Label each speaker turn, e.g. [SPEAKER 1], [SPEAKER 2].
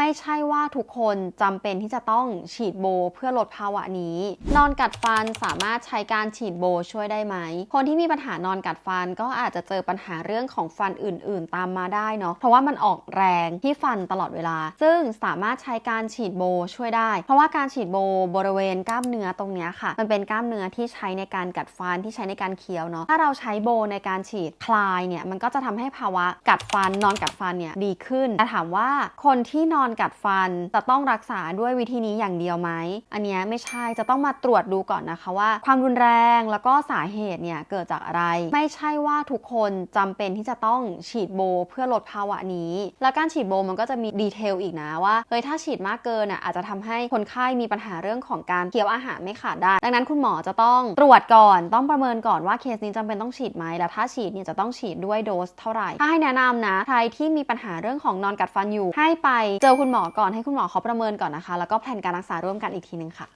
[SPEAKER 1] ไม่ใช่ว่าทุกคนจำเป็นที่จะต้องฉีดโบเพื่อลดภาวะนี้ นอนกัดฟันสามารถใช้การฉีดโบช่วยได้ไหม คนที่มีปัญหานอนกัดฟันก็อาจจะเจอปัญหาเรื่องของฟันอื่น ๆ ตามมาได้เนาะ เพราะว่ามันออกแรงที่ฟันตลอดเวลา ซึ่งสามารถใช้การฉีดโบช่วยได้ เพราะว่าการฉีดโบบริเวณกล้ามเนื้อตรงนี้ค่ะ มันเป็นกล้ามเนื้อที่ใช้ในการกัดฟันที่ใช้ในการเคี้ยวเนาะ ถ้าเราใช้โบในการฉีดคลายเนี่ย มันก็จะทำให้ภาวะกัดฟันนอนกัดฟันเนี่ยดีขึ้น แต่ถามว่าคนที่นอนกัดฟันจะต้องรักษาด้วยวิธีนี้อย่างเดียวไหม อันนี้ไม่ใช่จะต้องมาตรวจดูก่อนนะคะว่า ความรุนแรงแล้วก็สาเหตุเนี่ยเกิดจากอะไร ไม่ใช่ว่าทุกคนจำเป็นที่จะต้องฉีดโบเพื่อลดภาวะนี้ แล้วการฉีดโบมันก็จะมีดีเทลอีกนะว่าเฮ้ยถ้าฉีดมากเกินอะอาจจะทำให้คนไข้มีปัญหาเรื่องของการเคี้ยวอาหารไม่ขาดได้ ดังนั้นคุณหมอจะต้องตรวจก่อน ต้องประเมินก่อนว่าเคสนี้จำเป็นต้องฉีดไหมและถ้าฉีดเนี่ยจะต้องฉีดด้วยโดสเท่าไหร่ถ้าให้แนะนำนะใครที่มีปัญหาเรื่องของนอนกัดฟันอยู่ให้ไปเจอคุณหมอก่อนให้คุณหมอเขาประเมินก่อนนะคะ แล้วก็แผนการรักษาร่วมกันอีกทีนึงค่ะ